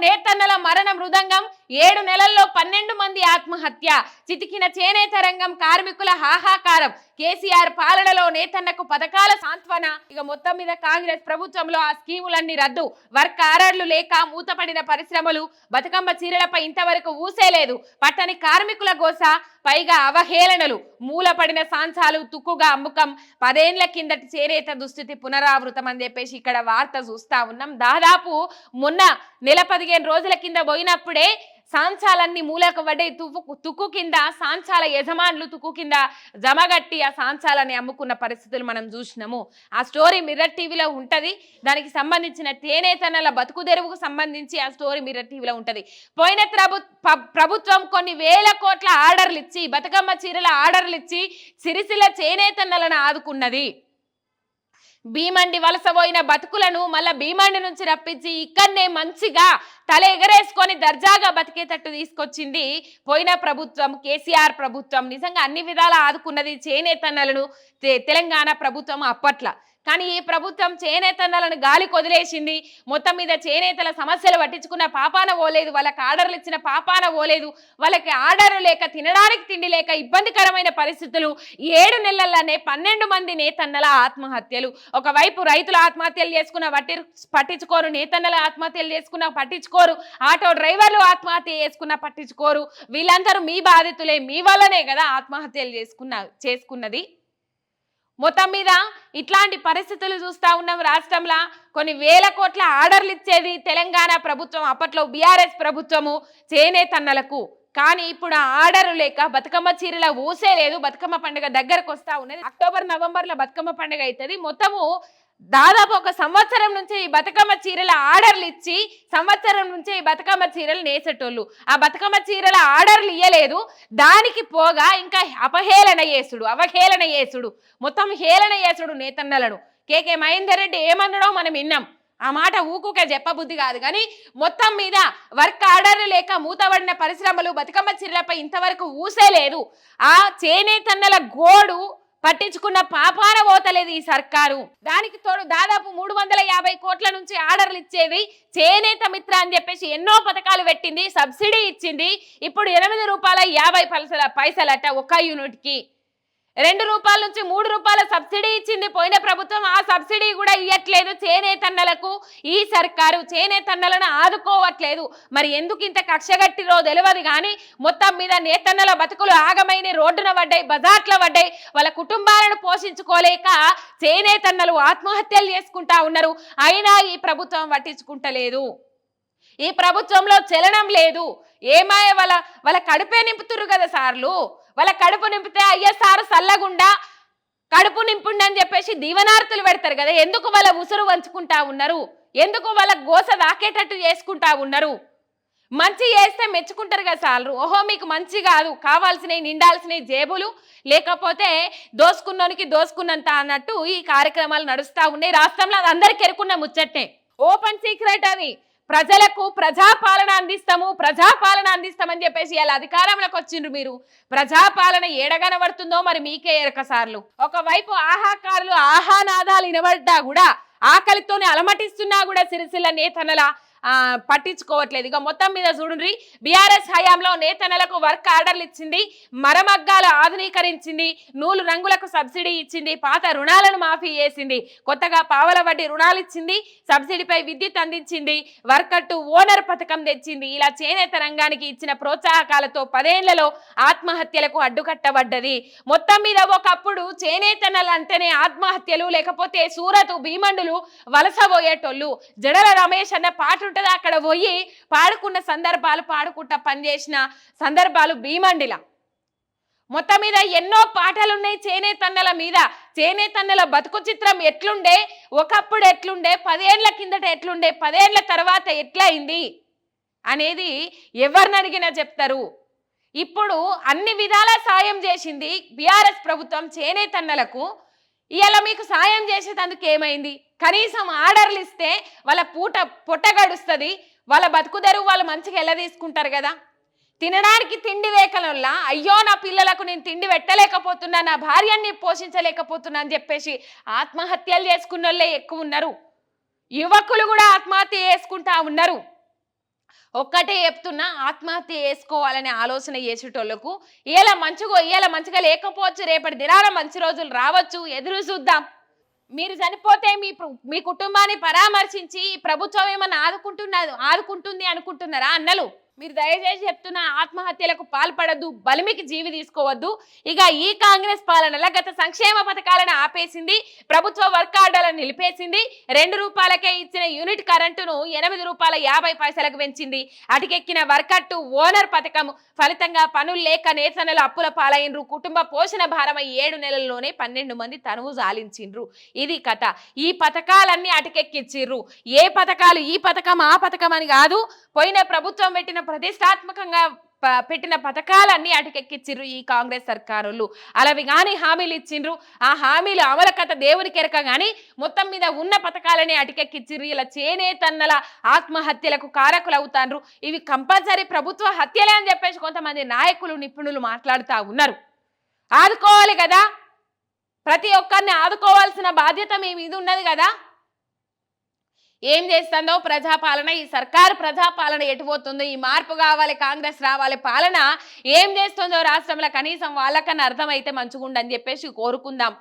నేతన్నల మరణ మృదంగం ఏడు నెలల్లో పన్నెండు మంది ఆత్మహత్య. చితికిన చేనేత రంగం కార్మికుల హాహాకారం. కేసీఆర్ పాలనలో నేతన్నకు పథకాల సాంత్వన. ఇక మొత్తం మీద కాంగ్రెస్ ప్రభుత్వంలో ఆ స్కీములన్నీ రద్దు. వర్క్ ఆర్డర్లు లేక మూతపడిన పరిశ్రమలు. బతుకమ్మ చీరలపై ఇంతవరకు ఊసేలేదు పట్టని కార్మికుల గోస పైగా అవహేళనలు. మూలపడిన సాంచాలు తుక్కుగా అమ్ముకం. పదేండ్ల కిందటి చేనేత దుస్థితి పునరావృతం అని చెప్పేసి ఇక్కడ వార్త చూస్తా ఉన్నాం. దాదాపు మొన్న నెల పదిహేను రోజుల కింద పోయినప్పుడే సాంచాలన్నీ మూలకు పడే తుక్కు తుక్కు కింద సాంచాల యజమానులు తుక్కు కింద జమగట్టి ఆ సాంచాలని అమ్ముకున్న పరిస్థితులు మనం చూసినాము. ఆ స్టోరీ మిర్రర్ టీవీలో ఉంటుంది. దానికి సంబంధించిన తేనేతనల బతుకు తెరువుకు సంబంధించి ఆ స్టోరీ మిర్రర్ టీవీలో ఉంటుంది. పోయిన ప్రభుత్వం కొన్ని వేల కోట్ల ఆర్డర్లు ఇచ్చి బతుకమ్మ చీరల ఆర్డర్లు ఇచ్చి సిరిసిల చేనేతన్నలను ఆదుకున్నది. భీమండి వలసపోయిన బతుకులను మళ్ళా భీమండి నుంచి రప్పించి ఇక్కడనే మంచిగా తల ఎగరేసుకొని దర్జాగా బతికేటట్టు తీసుకొచ్చింది పోయిన ప్రభుత్వం కేసీఆర్ ప్రభుత్వం. నిజంగా అన్ని విధాల ఆదుకున్నది చేనేతన్నలను తె- తెలంగాణ ప్రభుత్వం అప్పట్ల. కానీ ఈ ప్రభుత్వం చేనేతన్నలను గాలి కొదిలేసింది. మొత్తం మీద చేనేతల సమస్యలు పట్టించుకున్న పాపాన పోలేదు. వాళ్ళకి ఆర్డర్లు ఇచ్చిన పాపాన పోలేదు. వాళ్ళకి ఆర్డర్ లేక తినడానికి తిండి లేక ఇబ్బందికరమైన పరిస్థితులు. ఏడు నెలల్లోనే పన్నెండు మంది నేతన్నల ఆత్మహత్యలు. ఒకవైపు రైతులు ఆత్మహత్యలు చేసుకున్న పట్టి పట్టించుకోరు. నేతన్నల ఆత్మహత్యలు చేసుకున్న పట్టించుకో పట్టించుకోరు. ఆటో డ్రైవర్లు ఆత్మహత్య చేసుకున్న పట్టించుకోరు. వీళ్ళందరూ మీ బాధితులే మీ వల్లనే కదా ఆత్మహత్యలు చేసుకున్న చేసుకున్నది. మొత్తం మీద ఇట్లాంటి పరిస్థితులు చూస్తా ఉన్నాం రాష్ట్రంలో. కొన్ని వేల కోట్ల ఆర్డర్లు ఇచ్చేది తెలంగాణ ప్రభుత్వం అప్పట్లో బీఆర్ఎస్ ప్రభుత్వము చేనేతన్నలకు కానీ ఇప్పుడు ఆర్డర్ లేక బతుకమ్మ చీరల ఊసే లేదు. బతుకమ్మ పండుగ దగ్గరకు వస్తూ ఉన్నది. అక్టోబర్ నవంబర్లో బతుకమ్మ పండుగ అవుతుంది మొత్తము దాదాపు ఒక సంవత్సరం నుంచి ఈ బతుకమ్మ చీరల ఆర్డర్లు ఇచ్చి సంవత్సరం నుంచి ఈ బతుకమ్మ చీరలు నేసేటోళ్ళు. ఆ బతుకమ్మ చీరల ఆర్డర్లు ఇయ్యలేదు. దానికి పోగా ఇంకా అపహేళన చేసుడు అవహేళన చేసుడు. మొత్తం హేళన చేసుడు నేతన్నలను. కేకే మహేందర్ రెడ్డి ఏమన్నాడో మనం విన్నాం. ఆ మాట ఊకుకే చెప్పబుద్ధి కాదు. కానీ మొత్తం మీద వర్క్ ఆర్డర్లు లేక మూతబడిన పరిశ్రమలు బతుకమ్మ చీరలపై ఇంతవరకు ఊసే లేదు ఆ చేనేతన్నల గోడు పట్టించుకున్న పాపాన పోతలేదు ఈ సర్కారు. దానికి తోడు దాదాపు మూడు వందల యాభై కోట్ల నుంచి ఆర్డర్లు ఇచ్చేది చేనేత మిత్ర అని చెప్పేసి ఎన్నో పథకాలు పెట్టింది సబ్సిడీ ఇచ్చింది. ఇప్పుడు ఎనిమిది రూపాయల యాభై పైసల పైసలట ఒక యూనిట్కి రెండు రూపాయల నుంచి మూడు రూపాయల సబ్సిడీ ఇచ్చింది పోయిన ప్రభుత్వం. ఆ సబ్సిడీ కూడా ఇవ్వట్లేదు చేనేతన్నలకు ఈ సర్కారు చేనేతన్నలను ఆదుకోవట్లేదు. మరి ఎందుకు ఇంత కక్షగట్టిరో తెలియదు కానీ మొత్తం మీద నేతన్నల బతుకులు ఆగమైన రోడ్డున పడ్డాయి బజార్ల పడ్డాయి. వాళ్ళ కుటుంబాలను పోషించుకోలేక చేనేతన్నలు ఆత్మహత్యలు చేసుకుంటా ఉన్నారు. అయినా ఈ ప్రభుత్వం పట్టించుకుంటలేదు. ఈ ప్రభుత్వంలో చలనం లేదు. ఏమాయ వాళ్ళ వాళ్ళ కడుపే నింపుతురు కదా సార్లు. వాళ్ళ కడుపు నింపితే ఐఎస్ఆర్ సల్లగుండా కడుపు నింపుండి అని చెప్పేసి దీవనార్తులు పెడతారు కదా ఎందుకు వాళ్ళ ఉసురు వంచుకుంటా ఉన్నారు? ఎందుకు వాళ్ళ గోస దాకేటట్టు చేసుకుంటా ఉన్నారు? మంచి చేస్తే మెచ్చుకుంటారు కదా సార్లు. ఓహో మీకు మంచి కాదు. కావాల్సినవి నిండాల్సినవి జేబులు లేకపోతే దోసుకున్నోనికి దోసుకున్నంత అన్నట్టు ఈ కార్యక్రమాలు నడుస్తూ ఉన్నాయి. రాష్ట్రంలో అది అందరికి ఎరుకున్న ముచ్చట్నే. ఓపెన్ సీక్రెట్ అది. ప్రజలకు ప్రజాపాలన అందిస్తాము ప్రజాపాలన అందిస్తామని చెప్పేసి ఇలా అధికారంలోకి వచ్చిండ్రు మీరు. ప్రజాపాలన ఏడగనబడుతుందో మరి మీకే ఎరకసార్లు. ఒకవైపు ఆహాకారులు ఆహానాదాలు వినబడ్డా కూడా ఆకలితోనే అలమటిస్తున్నా కూడా సిరిసిల్ల నేతనలా పట్టించుకోవట్లేదు. ఇక మొత్తం మీద చూడండి బీఆర్ఎస్ హయాంలో నేతనలకు వర్క్ ఆర్డర్లు ఇచ్చింది మరమగ్గాలు ఆధునీకరించింది నూలు రంగులకు సబ్సిడీ ఇచ్చింది పాత రుణాలను మాఫీ చేసింది కొత్తగా పావల వడ్డీ రుణాలు ఇచ్చింది సబ్సిడీపై విద్యుత్ అందించింది వర్కట్టు ఓనర్ పథకం తెచ్చింది ఇలా చేనేత రంగానికి ఇచ్చిన ప్రోత్సాహకాలతో పదేళ్ళలో ఆత్మహత్యలకు అడ్డుకట్టబడ్డది. మొత్తం మీద ఒకప్పుడు చేనేతనలు అంటేనే ఆత్మహత్యలు లేకపోతే సూరత్ భీమండులు వలసబోయేటోళ్ళు జడల రమేష్ అన్న పాట ఉంటుంది అక్కడ పోయి పాడుకున్న సందర్భాలు పాడుకుంటా పనిచేసిన సందర్భాలు భీమండిలా. మొత్తం మీద ఎన్నో పాటలు ఉన్నాయి చేనేతన్నల మీద. చేనేతన్నల బతుకు చిత్రం ఎట్లుండే? ఒకప్పుడు ఎట్లుండే? పదేళ్ళ కిందట ఎట్లుండే? పదేళ్ళ తర్వాత ఎట్లయింది? అనేది ఎవరిని అడిగినా చెప్తారు. ఇప్పుడు అన్ని విధాల సాయం చేసింది బీఆర్ఎస్ ప్రభుత్వం చేనేతన్నలకు ఇలా మీకు సాయం చేసేటందుకు ఏమైంది? కనీసం ఆర్డర్లు ఇస్తే వాళ్ళ పూట పొట్ట గడుస్తుంది వాళ్ళ బతుకుదెరువు వాళ్ళు మంచిగా ఎలా తీసుకుంటారు కదా? తినడానికి తిండి లేకనల్లా అయ్యో నా పిల్లలకు నేను తిండి పెట్టలేకపోతున్నా నా భార్యని పోషించలేకపోతున్నా అని చెప్పేసి ఆత్మహత్యలు చేసుకున్న వాళ్ళే ఎక్కువ ఉన్నారు. యువకులు కూడా ఆత్మహత్య చేసుకుంటా ఉన్నారు. ఒక్కటే చెప్తున్నా ఆత్మహత్య చేసుకోవాలనే ఆలోచన చేసేటోళ్ళకు ఇవాళ మంచిగా ఇవాళ మంచిగా లేకపోవచ్చు రేపటి దినాల మంచి రోజులు రావచ్చు ఎదురు చూద్దాం. మీరు చనిపోతే మీ మీ కుటుంబాన్ని పరామర్శించి ప్రభుత్వం ఏమన్నా ఆదుకుంటున్నది ఆదుకుంటుంది అనుకుంటున్నారా అన్నలు? మీరు దయచేసి చెప్తున్న ఆత్మహత్యలకు పాల్పడద్దు బలిమికి జీవి తీసుకోవద్దు. ఇక ఈ కాంగ్రెస్ పాలనలో గత సంక్షేమ పథకాలను ఆపేసింది ప్రభుత్వ వర్క్ ఆర్డర్లను నిలిపేసింది రెండు రూపాయలకే ఇచ్చిన యూనిట్ కరెంటును ఎనిమిది రూపాయల యాభై పైసలకు పెంచింది. అటుకెక్కిన వర్కట్టు ఓనర్ పథకం ఫలితంగా పనులు లేక నేతనలు అప్పుల పాలైనరు కుటుంబ పోషణ భారమై ఏడు నెలల్లోనే పన్నెండు మంది తనువు జాలించిండ్రు. ఇది కథ. ఈ పథకాలన్నీ అటకెక్కిచ్చిర్రు. ఏ పథకాలు ఈ పథకం ఆ పథకం అని కాదు పోయిన ప్రభుత్వం పెట్టిన ప్రతిష్టాత్మకంగా ప- పెట్టిన పథకాలన్నీ అటుకెక్కిచ్చిర్రు ఈ కాంగ్రెస్ సర్కారులు. అలావి కానీ హామీలు ఇచ్చిండ్రు. ఆ హామీలు అమలకత కథ దేవునికి ఎరక కానీ మొత్తం మీద ఉన్న పథకాలని అటుకెక్కిచ్చిర్రు. ఇలా చేనేతన్నల ఆత్మహత్యలకు కారకులు అవుతాండ్రు ఇవి కంపల్సరీ ప్రభుత్వ హత్యలే అని చెప్పేసి కొంతమంది నాయకులు నిపుణులు మాట్లాడుతూ ఉన్నారు. ఆదుకోవాలి కదా. ప్రతి ఒక్కరిని ఆదుకోవాల్సిన బాధ్యత మీ మీద ఉన్నది కదా. ఏం చేస్తుందో ప్రజాపాలన ఈ సర్కారు ప్రజాపాలన ఎటుపోతుందో ఈ మార్పు కావాలి కాంగ్రెస్ రావాలి పాలన ఏం చేస్తుందో రాష్ట్రంలో కనీసం వాళ్ళకన్నా అర్థమైతే మంచిగుండని చెప్పేసి కోరుకుందాం.